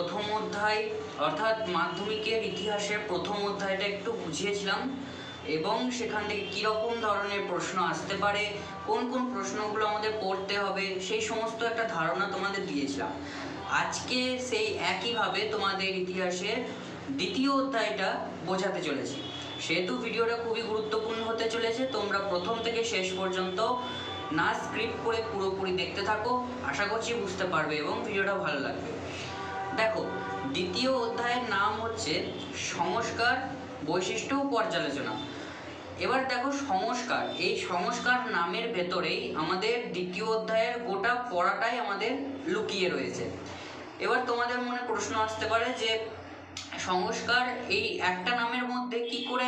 প্রথম অধ্যায়, অর্থাৎ মাধ্যমিকের ইতিহাসের প্রথম অধ্যায়টা একটু বুঝিয়েছিলাম, এবং সেখান থেকে কীরকম ধরনের প্রশ্ন আসতে পারে, কোন কোন প্রশ্নগুলো আমাদের পড়তে হবে, সেই সমস্ত একটা ধারণা তোমাদের দিয়েছিলাম। আজকে সেই একইভাবে তোমাদের ইতিহাসের দ্বিতীয় অধ্যায়টা বোঝাতে চলেছি। সেহেতু ভিডিওটা খুবই গুরুত্বপূর্ণ হতে চলেছে, তোমরা প্রথম থেকে শেষ পর্যন্ত না স্ক্রিপ্ট করে পুরোপুরি দেখতে থাকো, আশা করছি বুঝতে পারবে এবং ভিডিওটা ভালো লাগবে। দেখো, দ্বিতীয় অধ্যায়ের নাম হচ্ছে সংস্কার বৈশিষ্ট্য পর্যালোচনা। এবার দেখো সংস্কার। এই সংস্কার নামের ভেতরেই আমাদের দ্বিতীয় অধ্যায়ের গোটা পড়াটাই আমাদের লুকিয়ে রয়েছে। এবার তোমাদের মনে প্রশ্ন আসতে পারে যে, সংস্কার এই একটা নামের মধ্যে কি করে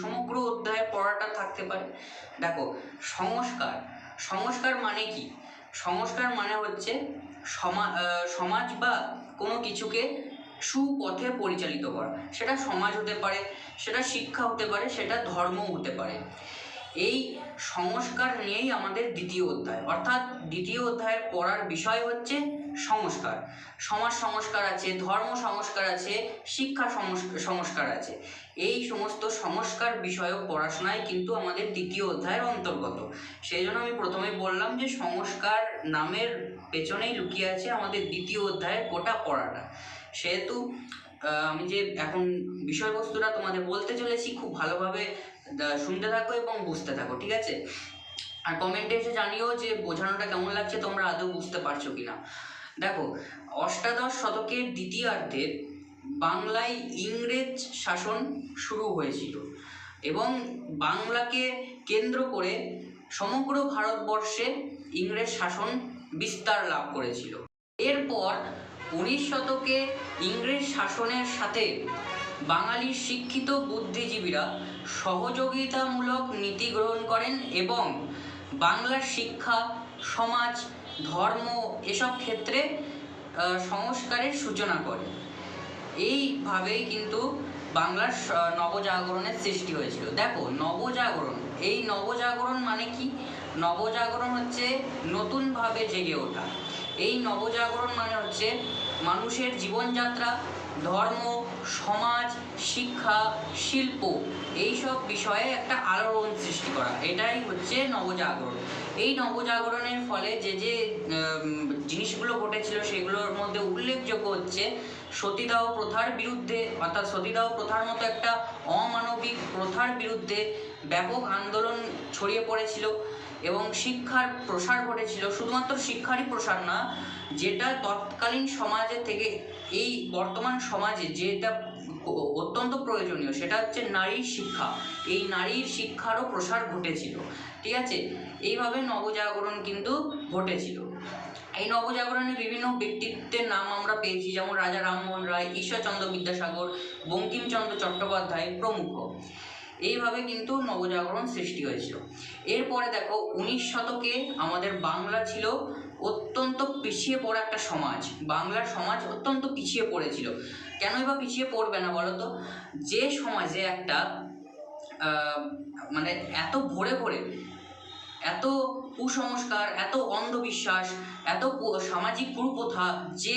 সমগ্র অধ্যায়ের পড়াটা থাকতে পারে? দেখো, সংস্কার। সংস্কার মানে কি? সংস্কার মানে হচ্ছে সমা সমাজ বা কোনো কিছুকে সুপথে পরিচালিত করা। সেটা সমাজ হতে পারে, সেটা শিক্ষা হতে পারে, সেটা ধর্ম হতে পারে। এই সংস্কার নিয়েই আমাদের দ্বিতীয় অধ্যায়। অর্থাৎ দ্বিতীয় অধ্যায়ের পড়ার বিষয় হচ্ছে সংস্কার। সমাজ সংস্কার আছে, ধর্ম সংস্কার আছে, শিক্ষা সংস্ক- সংস্কার আছে। এই সমস্ত সংস্কার বিষয়ক পড়াশোনায় কিন্তু আমাদের দ্বিতীয় অধ্যায়ের অন্তর্গত। সেই জন্য আমি প্রথমে বললাম যে সংস্কার নামের পেছনেই লুকিয়ে আছে আমাদের দ্বিতীয় অধ্যায়ের গোটা পড়াটা। সেহেতু আমি যে এখন বিষয়বস্তুটা তোমাদের বলতে চলেছি, খুব ভালোভাবে শুনতে থাকো এবং বুঝতে থাকো, ঠিক আছে? আর কমেন্টে এসে জানিও যে বোঝানোটা কেমন লাগছে, তোমরা আদৌ বুঝতে পারছ কিনা। দেখো, অষ্টাদশ শতকের দ্বিতীয়ার্ধে বাংলায় ইংরেজ শাসন শুরু হয়েছিল এবং বাংলাকে কেন্দ্র করে সমগ্র ভারতবর্ষে ইংরেজ শাসন বিস্তার লাভ করেছিল। এরপর উনিশ শতকে ইংরেজ শাসনের সাথে বাঙালির শিক্ষিত বুদ্ধিজীবীরা সহযোগিতামূলক নীতি গ্রহণ করেন এবং বাংলার শিক্ষা, সমাজ, ধর্ম এসব ক্ষেত্রে সংস্কারের সূচনা করেন। এইভাবেই কিন্তু বাংলার নবজাগরণের সৃষ্টি হয়েছিল। দেখো, নবজাগরণ, এই নবজাগরণ মানে কি? নবজাগরণ হচ্ছে নতুনভাবে জেগে ওঠা। এই নবজাগরণ মানে হচ্ছে মানুষের জীবনযাত্রা, ধর্ম, সমাজ, শিক্ষা, শিল্প, এইসব বিষয়ে একটা আলোড়ন সৃষ্টি করা। এটাই হচ্ছে নবজাগরণ। এই নবজাগরণের ফলে যে যে জিনিসগুলো ঘটেছিল সেগুলোর মধ্যে উল্লেখযোগ্য হচ্ছে সতীদাহ প্রথার বিরুদ্ধে, অর্থাৎ সতীদাহ প্রথার মতো একটা অমানবিক প্রথার বিরুদ্ধে ব্যাপক আন্দোলন ছড়িয়ে পড়েছিল এবং শিক্ষার প্রসার ঘটেছিল। শুধুমাত্র শিক্ষারই প্রসার না, যেটা তৎকালীন সমাজে থেকে এই বর্তমান সমাজে যেটা অত্যন্ত প্রয়োজনীয়, সেটা হচ্ছে নারীর শিক্ষা। এই নারীর শিক্ষারও প্রসার ঘটেছিল। ঠিক আছে? এইভাবে নবজাগরণ কিন্তু ঘটেছিল। এই নবজাগরণে বিভিন্ন ব্যক্তিত্বের নাম আমরা পেয়েছি, যেমন রাজা রামমোহন রায়, ঈশ্বরচন্দ্র বিদ্যাসাগর, বঙ্কিমচন্দ্র চট্টোপাধ্যায় প্রমুখ। এইভাবে কিন্তু নবজাগরণ সৃষ্টি হয়েছিল। এরপরে দেখো, উনিশ শতকে আমাদের বাংলা ছিল অত্যন্ত পিছিয়ে পড়া একটা সমাজ। বাংলার সমাজ অত্যন্ত পিছিয়ে পড়েছিল। কেনই বা পিছিয়ে পড়বে না বলো তো যে সমাজে একটা মানে এত ভরে ভরে, এত কুসংস্কার, এত অন্ধবিশ্বাস, এত সামাজিক কুপ্রথা যে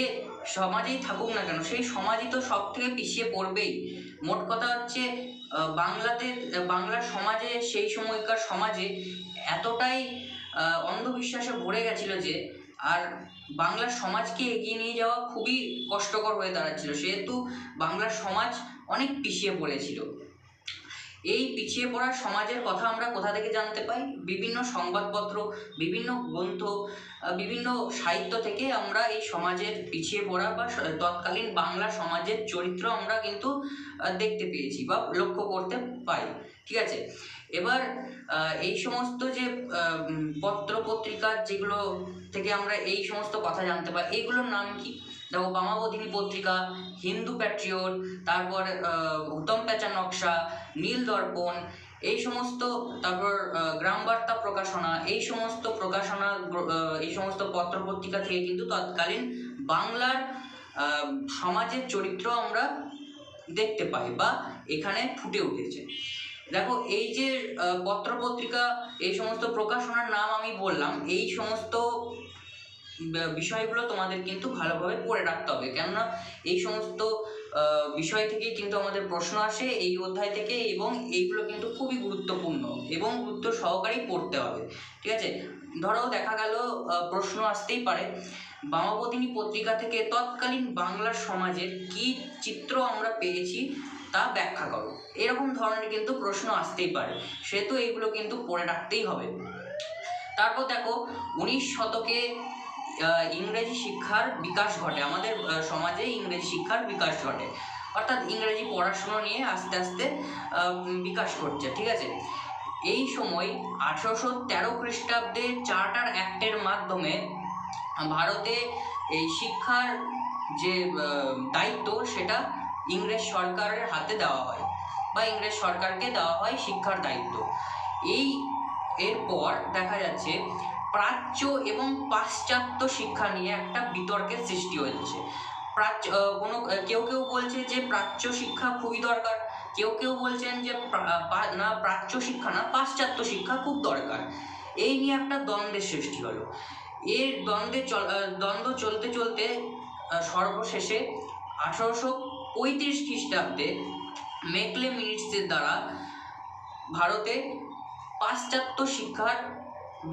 সমাজেই থাকুক না কেন, সেই সমাজই তো সব থেকে পিছিয়ে পড়বেই। মোট কথা হচ্ছে বাংলাতে বাংলার সমাজে, সেই সময়কার সমাজে এতটাই অন্ধবিশ্বাসে ভরে গেছিল যে, আর বাংলার সমাজকে এগিয়ে নিয়ে যাওয়া খুবই কষ্টকর হয়ে দাঁড়াচ্ছিল। সেহেতু বাংলার সমাজ অনেক পিছিয়ে পড়েছিল। এই পিছিয়ে পড়া সমাজের কথা আমরা কোথা থেকে জানতে পাই? বিভিন্ন সংবাদপত্র, বিভিন্ন গ্রন্থ বিভিন্ন সাহিত্য থেকে আমরা এই সমাজের পিছিয়ে পড়া বা তৎকালীন বাংলা সমাজের চরিত্র আমরা কিন্তু দেখতে পেয়েছি বা লক্ষ্য করতে পাই। ঠিক আছে? এবার এই সমস্ত যে পত্র পত্রিকা যেগুলো থেকে আমরা এই সমস্ত কথা জানতে পারি এইগুলোর নাম কি? দেখো, বামাবধিনী পত্রিকা, হিন্দু প্যাট্রিয়ট, তারপর উত্তম প্যাঁচা নকশা, নীল দর্পণ, এই সমস্ত, তারপর গ্রাম বার্তা প্রকাশনা, এই সমস্ত প্রকাশনা এই সমস্ত পত্র পত্রিকা থেকে কিন্তু তৎকালীন বাংলার সমাজের চরিত্র আমরা দেখতে পাই বা এখানে ফুটে উঠেছে। দেখো, এই যে পত্র পত্রিকা এই সমস্ত প্রকাশনার নাম আমি বললাম, এই সমস্ত বিষয়গুলো তোমাদের কিন্তু ভালোভাবে পড়ে রাখতে হবে। কেননা, এই সমস্ত বিষয় থেকে কিন্তু আমাদের প্রশ্ন আসে, এই অধ্যায় থেকে, এবং এইগুলো কিন্তু খুবই গুরুত্বপূর্ণ এবং গুরুত্ব সহকারেই পড়তে হবে। ঠিক আছে? ধরো, দেখা গেল প্রশ্ন আসতেই পারে বামাবদিনী পত্রিকা থেকে তৎকালীন বাংলার সমাজের কি চিত্র আমরা পেয়েছি? তা ব্যাখ্যা করো। এরকম ধরনের কিন্তু প্রশ্ন আসতেই পারে। সেহেতু এইগুলো কিন্তু পড়ে রাখতেই হবে। তারপর দেখো, উনিশ শতকে ইংরেজি শিক্ষার বিকাশ ঘটে। আমাদের সমাজে ইংরেজি শিক্ষার বিকাশ ঘটে। অর্থাৎ ইংরেজি পড়াশুনো নিয়ে আস্তে আস্তে বিকাশ ঘটছে, ঠিক আছে? এই সময় আঠারোশো তেরো খ্রিস্টাব্দে চার্টার অ্যাক্টের মাধ্যমে ভারতে এই শিক্ষার যে দায়িত্ব, সেটা ইংরেজ সরকারের হাতে দেওয়া হয় বা ইংরেজ সরকারকে দেওয়া হয় শিক্ষার দায়িত্ব। এই এরপর দেখা যাচ্ছে প্রাচ্য এবং পাশ্চাত্য শিক্ষা নিয়ে একটা বিতর্কের সৃষ্টি হয়েছে। প্রাচ্য কোনো, কেউ কেউ বলছে যে প্রাচ্য শিক্ষা খুবই দরকার। কেউ কেউ বলছেন যে না, প্রাচ্য শিক্ষা না, পাশ্চাত্য শিক্ষা খুব দরকার। এই নিয়ে একটা দ্বন্দ্বের সৃষ্টি হলো। এর দ্বন্দ্বে চল দ্বন্দ্ব চলতে চলতে সর্বশেষে আঠারোশো পঁয়ত্রিশ খ্রিস্টাব্দে মেকলে মিনিটসের দ্বারা ভারতে পাশ্চাত্য শিক্ষার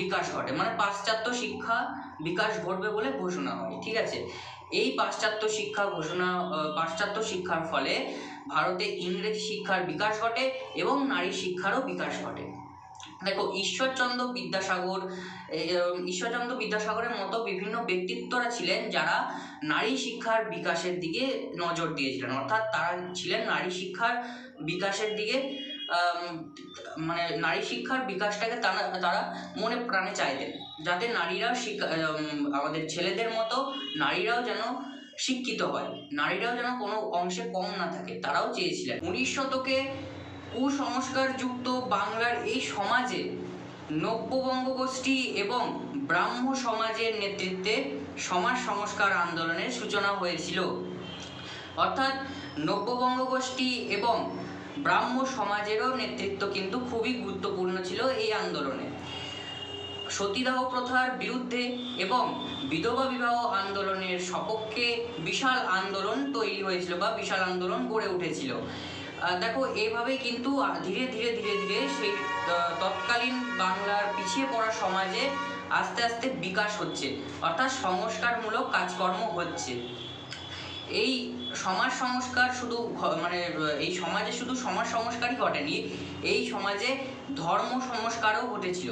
বিকাশ ঘটে। মানে পাশ্চাত্য শিক্ষা বিকাশ ঘটবে বলে ঘোষণা হয় ঠিক আছে? এই পাশ্চাত্য শিক্ষা ঘোষণা পাশ্চাত্য শিক্ষার ফলে ভারতে ইংরেজি শিক্ষার বিকাশ ঘটে এবং নারী শিক্ষারও বিকাশ ঘটে। দেখো, ঈশ্বরচন্দ্র বিদ্যাসাগর ঈশ্বরচন্দ্র বিদ্যাসাগরের মতো বিভিন্ন ব্যক্তিত্বরা ছিলেন যারা নারী শিক্ষার বিকাশের দিকে নজর দিয়েছিলেন। অর্থাৎ তারা ছিলেন নারী শিক্ষার বিকাশের দিকে মানে নারী শিক্ষার বিকাশটাকে তারা তারা মনে প্রাণে চাইতেন। যাতে নারীরা শিক্ষা আমাদের ছেলেদের মতো নারীরাও যেন শিক্ষিত হয়। নারীরাও যেন কোনো অংশে কম না থাকে, তারাও চেয়েছিলেন। উনিশ শতকে কুসংস্কারযুক্ত বাংলার এই সমাজে নব্যবঙ্গ গোষ্ঠী এবং ব্রাহ্ম সমাজের নেতৃত্বে সমাজ সংস্কার আন্দোলনের সূচনা হয়েছিল। অর্থাৎ নব্যবঙ্গ গোষ্ঠী এবং ব্রাহ্ম সমাজেরও নেতৃত্ব কিন্তু খুবই গুরুত্বপূর্ণ ছিল এই আন্দোলনে। সতীদাহ প্রথার বিরুদ্ধে এবং বিধবা বিবাহ আন্দোলনের সপক্ষে বিশাল আন্দোলন তৈরি হয়েছিল বা বিশাল আন্দোলন গড়ে উঠেছিল। দেখো এইভাবেই কিন্তু ধীরে ধীরে ধীরে ধীরে সেই তৎকালীন বাংলার পিছিয়ে পড়া সমাজে আস্তে আস্তে বিকাশ হচ্ছে। অর্থাৎ সংস্কারমূলক কাজকর্ম হচ্ছে। এই সমাজ সংস্কার শুধু মানে এই সমাজে শুধু সমাজ সংস্কারই ঘটেনি এই সমাজে ধর্ম সংস্কারও ঘটেছিল।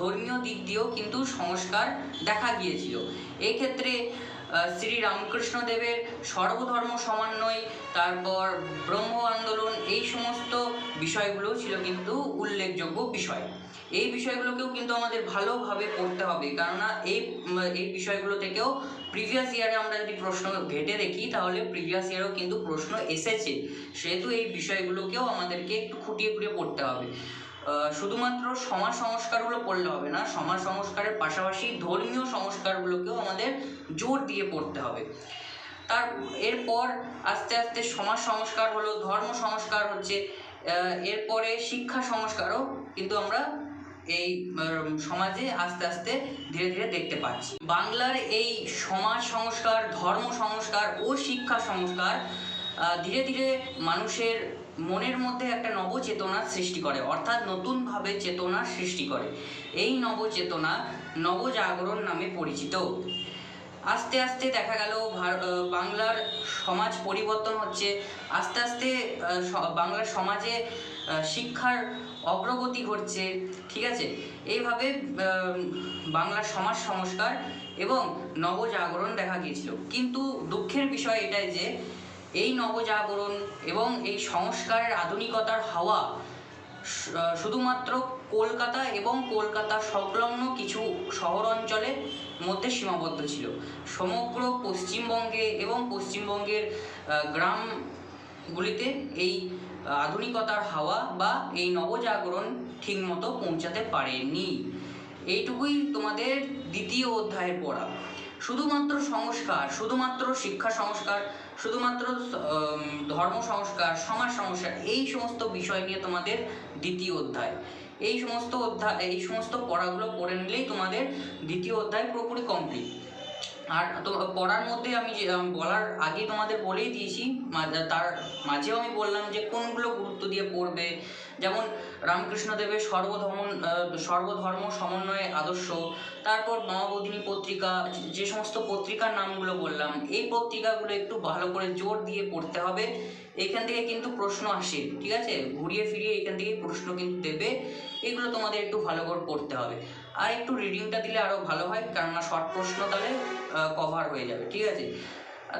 ধর্মীয় দিক দিয়েও কিন্তু সংস্কার দেখা গিয়েছিল। এই ক্ষেত্রে আহ, শ্রী রামকৃষ্ণ দেবের সর্বধর্ম সমন্বয়, তারপর ব্রহ্ম আন্দোলন, এই সমস্ত বিষয়গুলো ছিল কিন্তু উল্লেখযোগ্য বিষয়। এই বিষয়গুলোকেও কিন্তু আমাদের ভালোভাবে পড়তে হবে। কেননা এই এই বিষয়গুলো থেকেও প্রিভিয়াস ইয়ারে আমরা যদি প্রশ্ন ঘেটে দেখি, তাহলে প্রিভিয়াস ইয়ারেও কিন্তু প্রশ্ন এসেছে। সেহেতু এই বিষয়গুলোকেও আমাদেরকে একটু খুঁটিয়ে খুঁটিয়ে পড়তে হবে। শুধুমাত্র সমাজ সংস্কারগুলো পড়লে হবে না, সমাজ সংস্কারের পাশাপাশি ধর্মীয় সংস্কারগুলোকেও আমাদের জোর দিয়ে পড়তে হবে। তার, এরপর আস্তে আস্তে সমাজ সংস্কার হলো, ধর্ম সংস্কার হচ্ছে এরপরে শিক্ষা সংস্কারও কিন্তু আমরা এই সমাজে আস্তে আস্তে ধীরে ধীরে দেখতে পাচ্ছি। বাংলার এই সমাজ সংস্কার, ধর্ম সংস্কার ও শিক্ষা সংস্কার ধীরে ধীরে মানুষের মনের মধ্যে একটা নবচেতনার সৃষ্টি করে, অর্থাৎ নতুনভাবে চেতনার সৃষ্টি করে। এই নবচেতনা নবজাগরণ নামে পরিচিত। আস্তে আস্তে দেখা গেল বাংলার সমাজ পরিবর্তন হচ্ছে। আস্তে আস্তে বাংলার সমাজে শিক্ষার অগ্রগতি ঘটছে, ঠিক আছে? এইভাবে বাংলার সমাজ সংস্কার এবং নবজাগরণ দেখা গিয়েছিল। কিন্তু দুঃখের বিষয় এটাই যে এই নবজাগরণ এবং এই সংস্কারের আধুনিকতার হাওয়া শুধুমাত্র কলকাতা এবং কলকাতা সংলগ্ন কিছু শহর অঞ্চলের মধ্যে সীমাবদ্ধ ছিল। সমগ্র পশ্চিমবঙ্গে এবং পশ্চিমবঙ্গের গ্রামগুলিতে এই আধুনিকতার হাওয়া বা এই নবজাগরণ ঠিকমতো পৌঁছাতে পারেনি। এইটুকুই তোমাদের দ্বিতীয় অধ্যায়ের পড়া। শুধুমাত্র সংস্কার, শুধুমাত্র শিক্ষা সংস্কার শুধুমাত্র ধর্ম সংস্কার, সমাজ সংস্কার, এই সমস্ত বিষয় নিয়ে তোমাদের দ্বিতীয় অধ্যায়। এই সমস্ত অধ্যায়, এই সমস্ত পড়াগুলো পড়ে নিলেই তোমাদের দ্বিতীয় অধ্যায় পুরোপুরি কমপ্লিট আর তো পড়ার মধ্যে আমি যে বলার আগে তোমাদের বলেই দিয়েছি তার মাঝেও আমি বললাম যে কোনগুলো গুরুত্ব দিয়ে পড়বে। যেমন রামকৃষ্ণদেবের সর্বধর্ম সর্বধর্ম সমন্বয়ে আদর্শ, তারপর নববোধিনী পত্রিকা যে সমস্ত পত্রিকার নামগুলো বললাম, এই পত্রিকাগুলো একটু ভালো করে জোর দিয়ে পড়তে হবে। এখান থেকে কিন্তু প্রশ্ন আসে, ঠিক আছে? ঘুরিয়ে ফিরিয়ে এখান থেকে প্রশ্ন কিন্তু দেবে। এগুলো তোমাদের একটু ভালো করে পড়তে হবে। আর একটু রিডিংটা দিলে আরও ভালো হয়, কেননা শর্ট প্রশ্ন তাহলে কভার হয়ে যাবে, ঠিক আছে?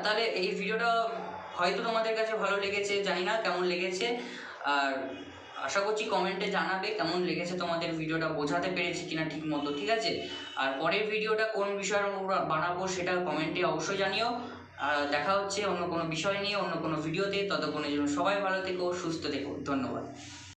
তাহলে এই ভিডিওটা হয়তো তোমাদের কাছে ভালো লেগেছে, জানি না কেমন লেগেছে। আর আশা করছি কমেন্টে জানাবে কেমন লেগেছে তোমাদের ভিডিওটা বোঝাতে পেরেছি কিনা ঠিক মতো, ঠিক আছে? আর পরের ভিডিওটা কোন বিষয়ের উপর বানাবো সেটা কমেন্টে অবশ্যই জানিও। দেখা হচ্ছে অন্য কোনো বিষয় নিয়ে, অন্য কোনো ভিডিওতে ততক্ষণের জন্য সবাই ভালো থেকো, সুস্থ থেকো, ধন্যবাদ।